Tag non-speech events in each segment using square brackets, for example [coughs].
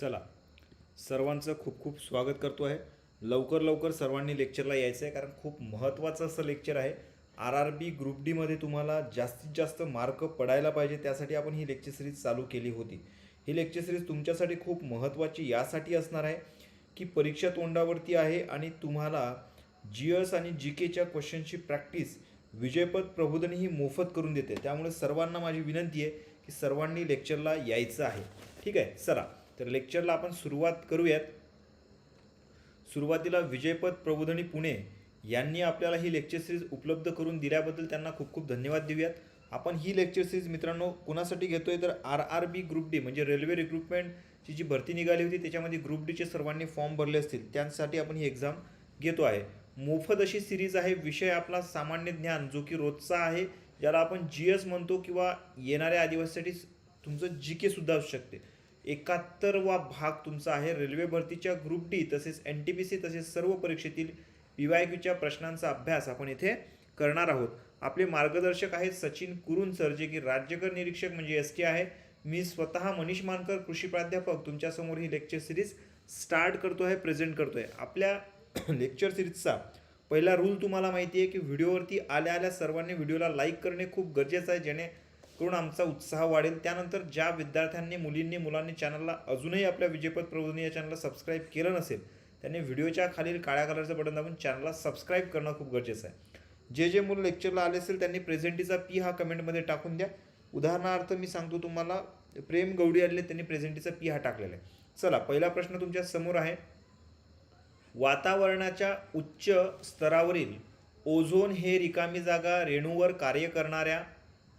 चला सर्वांचं खूप खूप स्वागत करतो आहे. लवकर लवकर सर्वांनी लेक्चरला यायचं आहे कारण खूप महत्त्वाचं असं लेक्चर आहे. आर आर बी ग्रुप डीमध्ये तुम्हाला जास्तीत जास्त मार्क पडायला पाहिजे त्यासाठी आपण ही लेक्चर सिरीज चालू केली होती. ही लेक्चर सिरीज तुमच्यासाठी खूप महत्त्वाची यासाठी असणार आहे की परीक्षा तोंडावरती आहे आणि तुम्हाला जी एस आणि जी केच्या क्वेश्चनची प्रॅक्टिस विजयपद प्रबोधन ही मोफत करून देते. त्यामुळे सर्वांना माझी विनंती आहे की सर्वांनी लेक्चरला यायचं आहे. ठीक आहे चला. तर लेक्चरला आपण सुरुवात करूयात. सुरुवातीला विजयपद प्रबोधनी पुणे यांनी आपल्याला ही लेक्चर सिरीज उपलब्ध करून दिल्याबद्दल त्यांना खूप खूप धन्यवाद देऊयात. आपण ही लेक्चर सिरीज मित्रांनो कुणासाठी घेतोय तर R R B group D म्हणजे रेल्वे रिक्रुटमेंटची जी भरती निघाली होती त्याच्यामध्ये ग्रुप डीचे सर्वांनी फॉर्म भरले असतील. त्यांसाठी आपण ही एक्झाम घेतो आहे. मोफत अशी सिरीज आहे विषय आपला सामान्य ज्ञान जो की रोजचा आहे ज्याला आपण जी एस म्हणतो किंवा येणाऱ्या आदिवासीसाठी तुमचं जी के सुद्धा असू शकते. एकाहत्तरवा भाग तुमचा आहे. रेल्वे भरतीच्या ग्रुप डी तसेच एन टी पी सी तसेच सर्व परीक्षेतील पी वाय क्यूच्या प्रश्नांचा अभ्यास आपण इथे करणार आहोत. आपले मार्गदर्शक आहेत सचिन कुरुन सर जे की राज्यकर निरीक्षक म्हणजे एस के आहे. मी स्वतः मनीष मानकर कृषी प्राध्यापक तुमच्यासमोर ही लेक्चर सिरीज स्टार्ट करतो आहे प्रेझेंट करतो आहे आपल्या [clears throat] लेक्चर सिरीजचा पहिला रूल तुम्हाला माहिती आहे की व्हिडिओवरती आल्या आल्या सर्वांनी व्हिडिओला लाईक करणे खूप गरजेचं आहे जेणे करून आमचा उत्साह वाढेल. त्यानंतर ज्या विद्यार्थ्यांनी मुलींनी मुलांनी चॅनलला अजूनही आपल्या विजयपद प्रबोधिनी या चॅनलला सबस्क्राईब केलं नसेल त्यांनी व्हिडिओच्या खालील काळ्या कलरचं बटन दाबून चॅनलला सबस्क्राईब करणं खूप गरजेचं आहे. जे जे मुलं लेक्चरला आले असेल त्यांनी प्रेझेंटीचा पी हा कमेंटमध्ये टाकून द्या. उदाहरणार्थ मी सांगतो तुम्हाला प्रेम गवडी आले त्यांनी प्रेझेंटीचा पी हा टाकलेला आहे. चला पहिला प्रश्न तुमच्यासमोर आहे. वातावरणाच्या उच्च स्तरावरील ओझोन हे रिकामी जागा रेणूवर कार्य करणाऱ्या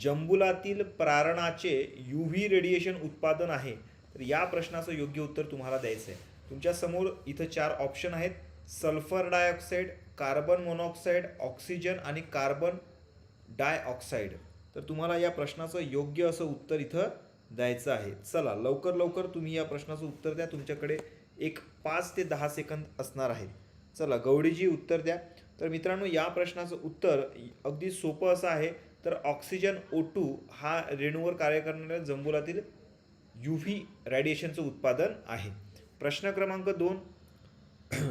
जंबुलातील प्रारणाचे यू व्ही रेडिएशन उत्पादन आहे. तर या प्रश्नाचं योग्य उत्तर तुम्हाला द्यायचं आहे. तुमच्यासमोर इथं चार ऑप्शन आहेत. Sulphur dioxide carbon monoxide oxygen आणि कार्बन डायऑक्साईड तर तुम्हाला या प्रश्नाचं योग्य असं उत्तर इथं द्यायचं आहे. चला लवकर लवकर तुम्ही या प्रश्नाचं उत्तर द्या. तुमच्याकडे एक पाच ते दहा सेकंद असणार आहेत. चला गवडीजी उत्तर द्या. तर मित्रांनो या प्रश्नाचं उत्तर अगदी सोपं असं आहे. तर ऑक्सिजन ओ टू हा रेणूवर कार्य करणाऱ्या जंबुलातील यू व्ही रेडिएशनचं उत्पादन आहे. प्रश्न क्रमांक दोन. [clears throat]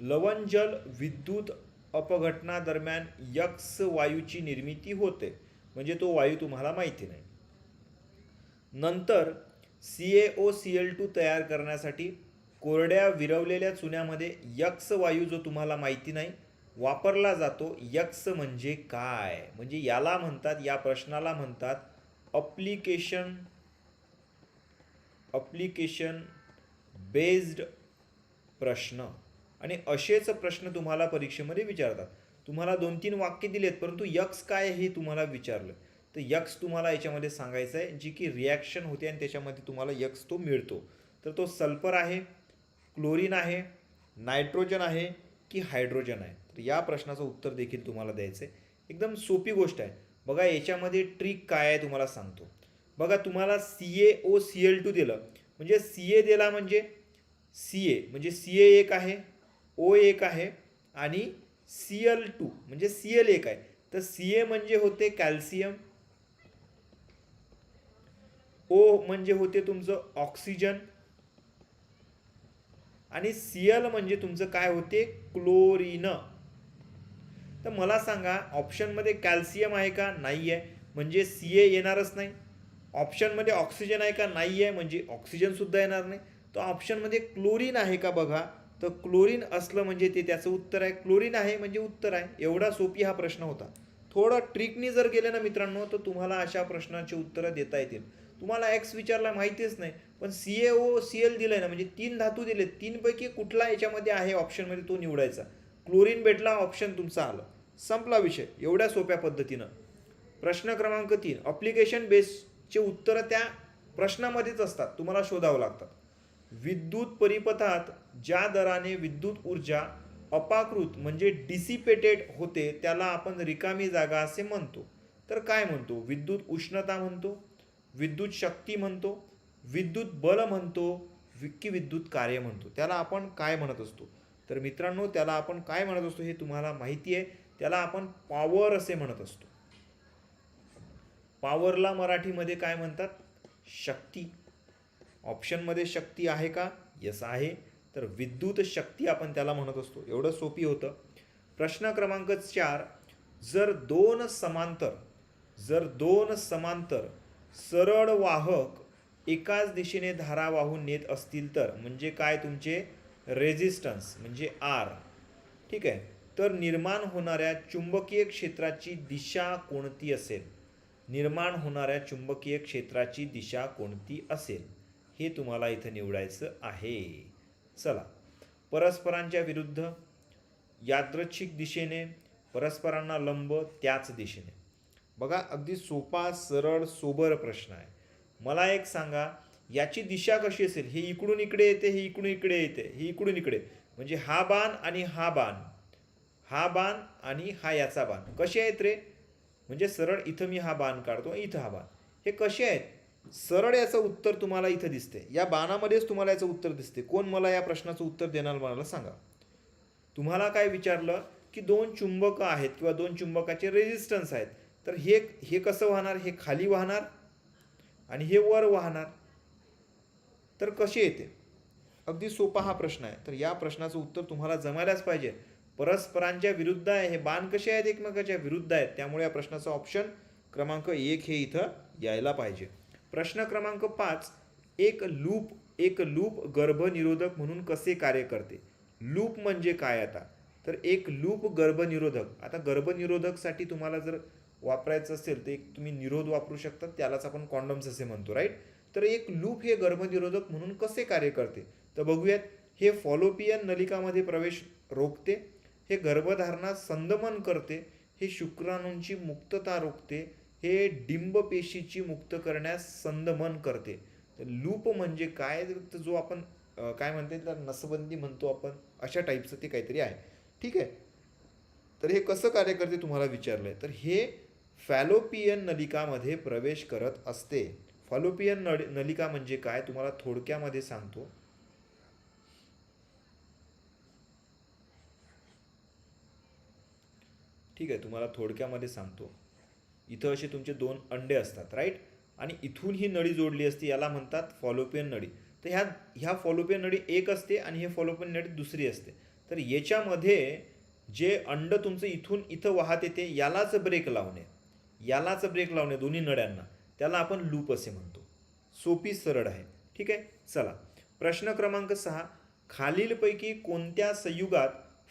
लवणजल विद्युत अपघटनादरम्यान यक्स वायूची निर्मिती होते. म्हणजे तो वायू तुम्हाला माहिती नाही. नंतर C A O C L two तयार करण्यासाठी कोरड्या विरवलेल्या चुन्यामध्ये यक्स वायू जो तुम्हाला माहिती नाही वापरला जातो. यक्स म्हणजे काय? म्हणजे याला म्हणतात या प्रश्नाला म्हणतात अप्लिकेशन अप्लिकेशन बेस्ड प्रश्न. आणि असेच प्रश्न तुम्हाला परीक्षेमध्ये विचारतात. तुम्हाला दोन तीन वाक्य दिलेत परंतु यक्स काय हे तुम्हाला विचारलं? तर यक्स तुम्हाला याच्यामध्ये सांगायचं आहे जी की रिॲक्शन होते आणि त्याच्यामध्ये तुम्हाला यक्स तो मिळतो. तर तो सल्फर आहे क्लोरीन आहे नायट्रोजन आहे की हायड्रोजन आहे. तर या प्रश्नाचं उत्तर देखील तुम्हाला द्यायचं आहे. एकदम सोपी गोष्ट आहे. बघा याच्यामध्ये ट्रिक काय आहे तुम्हाला सांगतो. बघा तुम्हाला C A O C L two दिलं. म्हणजे सी ए दिला म्हणजे सी ए म्हणजे सी ए एक आहे ओ एक आहे आणि सी एल टू म्हणजे सी एल एक आहे. तर सी ए म्हणजे होते कॅल्शियम ओ म्हणजे होते तुमचं ऑक्सिजन आणि सी एल म्हणजे तुमचं काय होते? क्लोरीन तर मला सांगा ऑप्शनमध्ये कॅल्शियम आहे का? नाही आहे म्हणजे सी ए येणारच नाही. ऑप्शनमध्ये ऑक्सिजन आहे का? नाही आहे म्हणजे ऑक्सिजनसुद्धा येणार नाही. तर ऑप्शनमध्ये क्लोरीन आहे का बघा? तर क्लोरीन असलं म्हणजे ते त्याचं उत्तर आहे. क्लोरीन आहे म्हणजे उत्तर आहे. एवढा सोपी हा प्रश्न होता. थोडं ट्रिकनी जर गेलं ना मित्रांनो तर तुम्हाला अशा प्रश्नाची उत्तरं देता येतील. तुम्हाला एक्स विचारला माहितीच नाही. पण C A O C L दिलं आहे ना म्हणजे तीन धातू दिले तीनपैकी कुठला याच्यामध्ये आहे ऑप्शनमध्ये तो निवडायचा? क्लोरीन भेटला ऑप्शन तुमचा आलं. संपला विषय. एवढ्या सोप्या पद्धतीनं. प्रश्न क्रमांक तीन. अप्लिकेशन बेसचे उत्तरं त्या प्रश्नामध्येच असतात. तुम्हाला शोधावं लागतात. विद्युत परिपथात ज्या दराने विद्युत ऊर्जा अपाकृत म्हणजे डिसिपेटेड होते त्याला आपण रिकामी जागा असे म्हणतो. तर काय म्हणतो? विद्युत उष्णता म्हणतो. विद्युत शक्ती म्हणतो विद्युत बल म्हणतो विक्की विद्युत कार्य म्हणतो. त्याला आपण काय म्हणत असतो? तर मित्रांनो त्याला आपण काय म्हणत असतो हे तुम्हाला माहिती आहे. त्याला आपण पॉवर असे म्हणत असतो. पॉवरला मराठीमध्ये काय म्हणतात? शक्ती. ऑप्शनमध्ये शक्ती आहे का? यस आहे. तर विद्युत शक्ती आपण त्याला म्हणत असतो. एवढं सोपी होतं. प्रश्न क्रमांक चार जर दोन समांतर जर दोन समांतर सरळ वाहक एकाच दिशेने धारा वाहून नेत असतील तर म्हणजे काय तुमचे? रेझिस्टन्स म्हणजे आर ठीक आहे? तर निर्माण होणाऱ्या चुंबकीय क्षेत्राची दिशा कोणती असेल? निर्माण होणाऱ्या चुंबकीय क्षेत्राची दिशा कोणती असेल? हे तुम्हाला इथं निवडायचं आहे. चला. परस्परांच्या विरुद्ध यादृच्छिक दिशेने परस्परांना लंब त्याच दिशेने. बघा अगदी सोपा सरळ सोबर प्रश्न आहे. मला एक सांगा याची दिशा कशी असेल? हे इकडून इकडे येते हे इकडून इकडे येते हे इकडून इकडे. म्हणजे हा बाण आणि हा बाण. हा बाण आणि हा याचा बाण. कसे आहेत रे? म्हणजे सरळ इथं मी हा बाण काढतो इथं हा बाण. हे कसे आहेत? सरळ याचं उत्तर तुम्हाला इथं दिसते या बाणामध्येच तुम्हाला याचं उत्तर दिसते कोण मला या प्रश्नाचं उत्तर देणार मला सांगा. तुम्हाला काय विचारलं? की दोन चुंबकं आहेत किंवा दोन चुंबकाचे रेजिस्टन्स आहेत. तर हे हे कसं वाहणार? हे खाली वाहणार आणि हे वर वाहणार? तर कसे येते? अगदी सोपा हा प्रश्न आहे. तर या प्रश्नाचं उत्तर तुम्हाला जमायलाच पाहिजे. परस्परांच्या विरुद्ध आहे. हे बाण कसे आहेत? एकमेकाच्या विरुद्ध आहेत. त्यामुळे या प्रश्नाचा ऑप्शन क्रमांक एक हे इथं यायला पाहिजे. प्रश्न क्रमांक पाच एक लूप एक लूप गर्भनिरोधक म्हणून कसे कार्य करते? लूप म्हणजे काय आता? तर एक लूप गर्भनिरोधक. आता गर्भनिरोधकसाठी तुम्हाला जर वापरायचं असेल तर एक तुम्ही निरोध वापरू शकता त्यालाच आपण कॉन्डम्स असे म्हणतो राईट तर एक लूप हे गर्भनिरोधक म्हणून कसे कार्य करते? तर बघूयात हे फॉलोपियन नलिकामध्ये प्रवेश रोखते हे गर्भधारणा संदमन करते हे शुक्राणूंची मुक्तता रोखते हे डिंब पेशीची मुक्त करण्यास संदमन करते. तर लूप म्हणजे काय? तर जो आपण काय म्हणते त्याला? नसबंदी म्हणतो आपण अशा टाईपचं ते काहीतरी आहे. ठीक आहे? तर हे कसं कार्य करते तुम्हाला विचारलं आहे तर हे फॅलोपियन नलिकामध्ये प्रवेश करत असते. फॅलोपियन नड नलिका म्हणजे काय? तुम्हाला थोडक्यामध्ये सांगतो. ठीक आहे तुम्हाला थोडक्यामध्ये सांगतो. इथं असे तुमचे दोन अंडे असतात राईट आणि इथून ही नळी जोडली असते याला म्हणतात फॉलोपियन नळी. तर ह्या ह्या फॉलोपियन नळी एक असते आणि हे फॉलोपियन नळी दुसरी असते. तर याच्यामध्ये जे अंड तुमचं इथून इथं वाहत येते यालाच ब्रेक लावणे. यालाच ब्रेक लावणे दोन्ही नळ्यांना त्याला आपण लूप असे म्हणतो. सोपी सरळ आहे. ठीक आहे? चला. प्रश्न क्रमांक सहा. खालीलपैकी कोणत्या संयुगात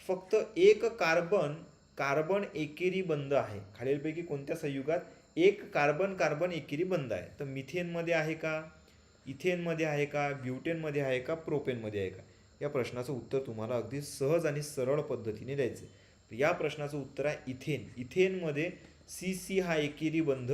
फक्त एक कार्बन कार्बन एकेरी बंद आहे? खालीलपैकी कोणत्या संयुगात एक कार्बन कार्बन एकेरी बंद आहे? तर मिथेनमध्ये आहे का? इथेनमध्ये आहे का? ब्युटेनमध्ये आहे का? प्रोपेनमध्ये आहे का? या प्रश्नाचं उत्तर तुम्हाला अगदी सहज आणि सरळ पद्धतीने द्यायचं आहे. या प्रश्नाचं उत्तर आहे इथेन. इथेनमध्ये सी सी हा एकेरी बंध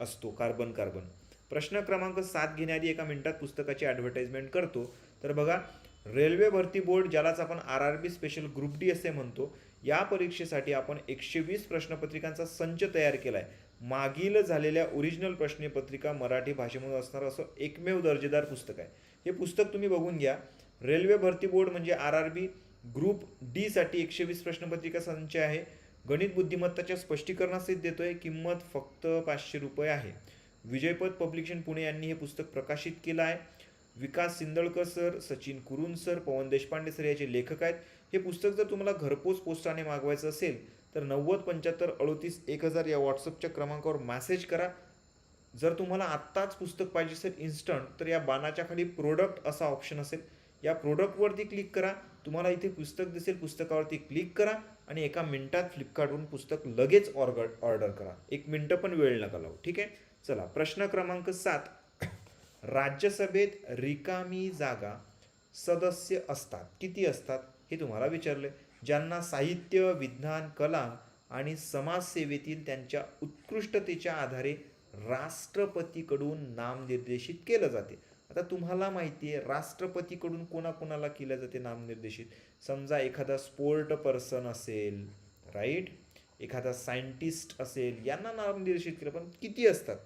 असतो कार्बन कार्बन प्रश्न क्रमांक सात घेण्याआधी एका मिनिटात पुस्तकाची ॲडव्हर्टाइजमेंट करतो. तर बघा रेल्वे भरती बोर्ड ज्यालाच आपण R R B special group D असे म्हणतो या परीक्षेसाठी आपण एकशे वीस प्रश्नपत्रिकांचा संच तयार केला आहे मागील झालेल्या ओरिजिनल प्रश्नपत्रिका मराठी भाषेमध्ये असणारं असं एकमेव दर्जेदार पुस्तक आहे. हे पुस्तक तुम्ही बघून घ्या. रेल्वे भरती बोर्ड म्हणजे आर आर बी ग्रुप डीसाठी एकशे वीस प्रश्नपत्रिका संच आहे. गणित बुद्धिमत्ताच्या स्पष्टीकरणासहित देतोय किंमत फक्त पाचशे रुपये आहे. विजयपद पब्लिकेशन पुणे यांनी हे पुस्तक प्रकाशित केलं आहे. Vikas Sindalkar sir Sachin Kurun sir Pavan Deshpande sir याचे लेखक आहेत. हे पुस्तक जर तुम्हाला घरपोच पोस्टाने मागवायचं असेल तर नव्वद पंच्याहत्तर अडोतीस एक हजार या व्हॉट्सअपच्या क्रमांकावर मॅसेज करा. जर तुम्हाला आत्ताच पुस्तक पाहिजे असेल इन्स्टंट तर या बाणाच्या खाली प्रोडक्ट असा ऑप्शन असेल. या प्रोडक्टवरती क्लिक करा. तुम्हाला इथे पुस्तक दिसेल पुस्तकावरती क्लिक करा. आणि एका मिनिटात फ्लिपकार्टवरून पुस्तक लगेच ऑर्डर ऑर्डर करा. एक मिनटं पण वेळ नका लावू ठीक आहे? चला प्रश्न क्रमांक सात. [coughs] राज्यसभेत रिकामी जागा सदस्य असतात. किती असतात? हे तुम्हाला विचारले. ज्यांना साहित्य विज्ञान कला आणि समाजसेवेतील त्यांच्या उत्कृष्टतेच्या आधारे राष्ट्रपतीकडून नामनिर्देशित केलं जाते. आता तुम्हाला माहिती आहे राष्ट्रपतीकडून कोणाकोणाला केलं जाते नामनिर्देशित? समजा एखादा स्पोर्ट पर्सन असेल राईट एखादा सायंटिस्ट असेल यांना नामनिर्देशित केलं पण किती असतात?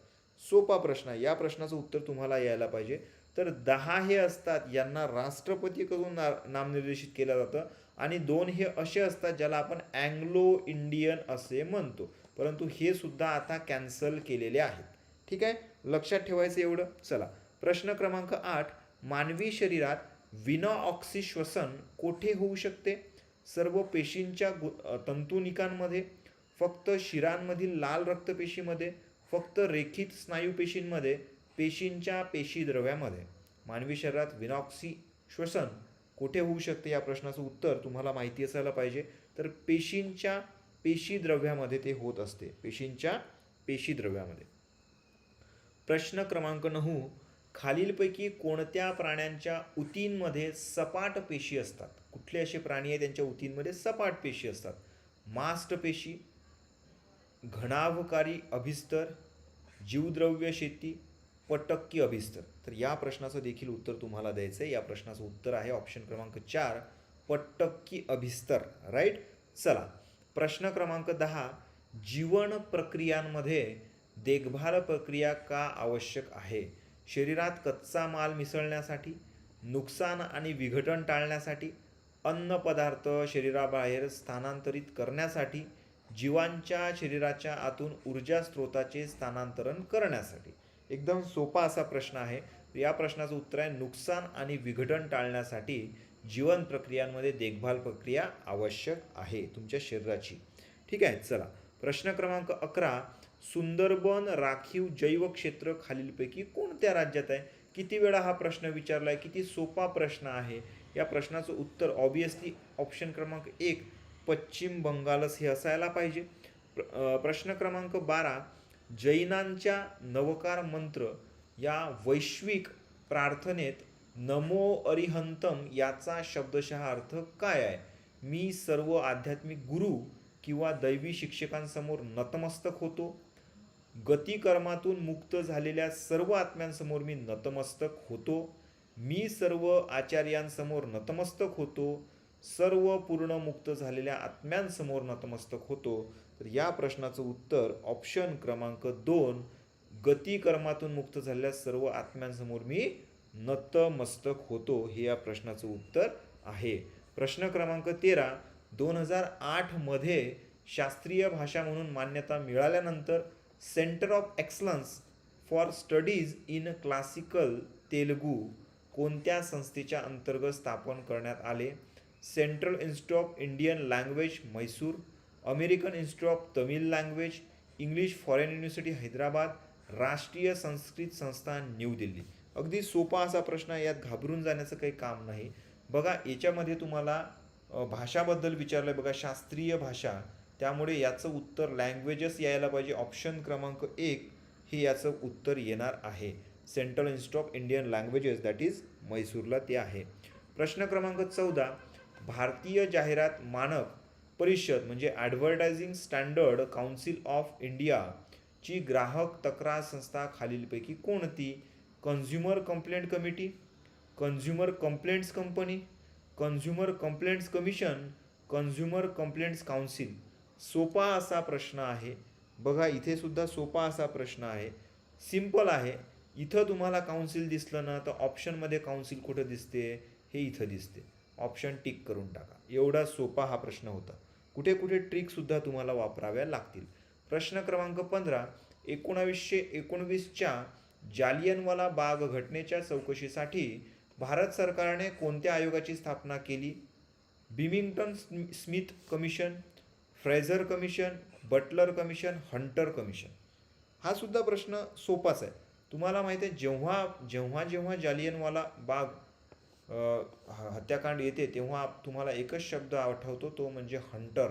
सोपा प्रश्न आहे. या प्रश्नाचं उत्तर तुम्हाला यायला पाहिजे. तर दहा हे असतात यांना राष्ट्रपतीकडून ना नामनिर्देशित केलं जातं. आणि दोन हे असे असतात ज्याला आपण अँग्लो इंडियन असे म्हणतो. परंतु हे सुद्धा आता कॅन्सल केलेले आहेत. ठीक आहे? लक्षात ठेवायचं एवढं? चला. प्रश्न क्रमांक आठ मानवी शरीरात विना ऑक्सी श्वसन कोठे होऊ शकते? सर्व पेशींच्या गु तंतुनिकांमध्ये फक्त शिरांमधील लाल रक्तपेशीमध्ये फक्त रेखित स्नायू पेशींमध्ये पेशींच्या पेशीद्रव्यामध्ये. मानवी शरीरात विनॉक्सी श्वसन कुठे होऊ शकते या प्रश्नाचं उत्तर तुम्हाला माहिती असायला पाहिजे. तर पेशींच्या पेशीद्रव्यामध्ये ते होत असते. पेशींच्या पेशीद्रव्यामध्ये. प्रश्न क्रमांक नऊ खालीलपैकी कोणत्या प्राण्यांच्या उतींमध्ये सपाट पेशी असतात? कुठले असे प्राणी आहे त्यांच्या उतींमध्ये सपाट पेशी असतात? मास्ट पेशी घणावकारी अभिस्तर जीवद्रव्य शेती पटक्की अभिस्तर. तर या प्रश्नाचं देखील उत्तर तुम्हाला द्यायचं आहे. या प्रश्नाचं उत्तर आहे ऑप्शन क्रमांक चार पटक्की अभिस्तर. राईट चला. प्रश्न क्रमांक दहा जीवन प्रक्रियांमध्ये देखभाल प्रक्रिया का आवश्यक आहे? शरीरात कच्चा माल मिसळण्यासाठी नुकसान आणि विघटन टाळण्यासाठी अन्नपदार्थ शरीराबाहेर स्थानांतरित करण्यासाठी जीवांच्या शरीराच्या आतून ऊर्जा स्रोताचे स्थानांतरण करण्यासाठी. एकदम सोपा असा प्रश्न आहे. या प्रश्नाचं उत्तर आहे नुकसान आणि विघटन टाळण्यासाठी जीवन प्रक्रियांमध्ये देखभाल प्रक्रिया आवश्यक आहे तुमच्या शरीराची. ठीक आहे चला. प्रश्न क्रमांक अकरा सुंदरबन राखीव जैव क्षेत्र खालीलपैकी कोणत्या राज्यात आहे? किती वेळा हा प्रश्न विचारला आहे किती सोपा प्रश्न आहे? या प्रश्नाचं उत्तर ऑब्वियसली ऑप्शन क्रमांक एक पश्चिम बंगालच हे असायला पाहिजे. प्र- प्रश्न क्रमांक बारा जैनांच्या नवकार मंत्र या वैश्विक प्रार्थनेत नमो अरिहंतम याचा शब्दशः अर्थ काय आहे? मी सर्व आध्यात्मिक गुरु किंवा दैवी शिक्षकांसमोर नतमस्तक होतो. गतिकर्मातून मुक्त झालेल्या सर्व आत्म्यांसमोर मी नतमस्तक होतो. मी सर्व आचार्यांसमोर नतमस्तक होतो. सर्व पूर्ण मुक्त झालेल्या आत्म्यांसमोर नतमस्तक होतो. तर या प्रश्नाचं उत्तर ऑप्शन क्रमांक दोन गतिकर्मातून मुक्त झालेल्या सर्व आत्म्यांसमोर मी नतमस्तक होतो. हे या प्रश्नाचं उत्तर आहे. प्रश्न क्रमांक तेरा दोन हजार आठमध्ये शास्त्रीय भाषा म्हणून मान्यता मिळाल्यानंतर centre of excellence for studies in classical Telugu कोणत्या संस्थेच्या अंतर्गत स्थापन करण्यात आले? Central institute of Indian language Mysore American institute of Tamil language English foreign university Hyderabad राष्ट्रीय संस्कृत संस्था न्यू दिल्ली अगदी सोपा असा प्रश्न आहे यात घाबरून जाण्याचं काही काम नाही. बघा याच्यामध्ये तुम्हाला भाषाबद्दल विचारलं आहे बघा शास्त्रीय भाषा त्यामुळे याचं उत्तर लँग्वेजेस यायला पाहिजे. ऑप्शन क्रमांक एक हे याचं उत्तर येणार आहे. Central institute of Indian languages that is म्हैसूरला ते आहे. प्रश्न क्रमांक चौदा भारतीय जाहिरात मानक परिषद म्हणजे ॲडव्हर्टायझिंग स्टँडर्ड काउन्सिल ऑफ इंडियाची ग्राहक तक्रार संस्था खालीलपैकी कोणती? Consumer complaint committee consumer complaints company consumer complaints commission consumer complaints council सोपा असा प्रश्न आहे. बघा इथे सुद्धा सोपा असा प्रश्न आहे. सिंपल आहे. इथं तुम्हाला काउन्सिल दिसलं ना तर ऑप्शनमध्ये काउन्सिल कुठं दिसते? हे इथं दिसते. ऑप्शन टिक करून टाका. एवढा सोपा हा प्रश्न होता. कुठे कुठे ट्रिकसुद्धा तुम्हाला वापराव्या लागतील. प्रश्न क्रमांक पंधरा एकोणावीसशे एकोणवीसच्या जालियनवाला बाग घटनेच्या चौकशीसाठी भारत सरकारने कोणत्या आयोगाची स्थापना केली? Babington Smith- Smith commission Fraser commission Butler commission Hunter commission. हा सुद्धा प्रश्न सोपाच आहे. तुम्हाला माहिती आहे जेव्हा जेव्हा जेव्हा जालियनवाला बाग ह- हत्याकांड येते तेव्हा तुम्हाला एकच शब्द आठवतो तो म्हणजे हंटर.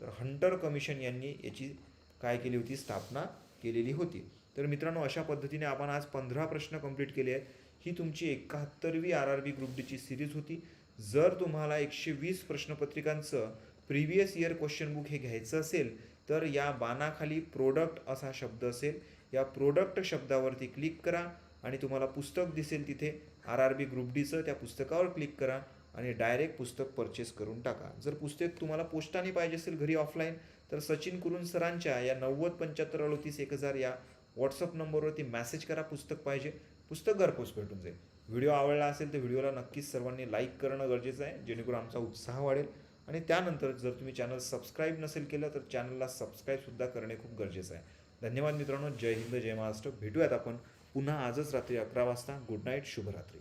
तर हंटर कमिशन यांनी याची काय केली होती? स्थापना केलेली होती. तर मित्रांनो अशा पद्धतीने आपण आज पंधरा प्रश्न कंप्लीट केले आहेत. ही तुमची एकाहत्तरवी आर आर बी ग्रुप डीची सिरीज होती. जर तुम्हाला एकशे वीस प्रश्नपत्रिकांचं प्रिव्हियस इयर क्वेश्चन बुक हे घ्यायचं असेल तर या बाणाखाली प्रोडक्ट असा शब्द असेल. या प्रोडक्ट शब्दावरती क्लिक करा आणि तुम्हाला पुस्तक दिसेल तिथे. आर आर बी ग्रुप डीचं त्या पुस्तकावर क्लिक करा आणि डायरेक्ट पुस्तक परचेस करून टाका. जर पुस्तक तुम्हाला पोस्टाने पाहिजे असेल घरी ऑफलाईन तर सचिन कुरुन सरांच्या या नव्वद पंच्याहत्तर अडतीस एक हजार या व्हॉट्सअप नंबरवरती मेसेज करा पुस्तक पाहिजे. पुस्तक घरपोच भेटून जाईल. व्हिडिओ आवडला असेल तर व्हिडिओला नक्कीच सर्वांनी लाईक करणं गरजेचं आहे जेणेकरून आमचा उत्साह वाढेल. आणि त्यानंतर जर तुम्ही चॅनल सबस्क्राईब नसेल केलं तर चॅनलला सबस्क्राईबसुद्धा करणे खूप गरजेचं आहे. धन्यवाद मित्रांनो. जय हिंद जय महाराष्ट्र. भेटूयात आपण पुन्हा आजच रात्री अकरा वाजता. गुड नाईट शुभरात्री.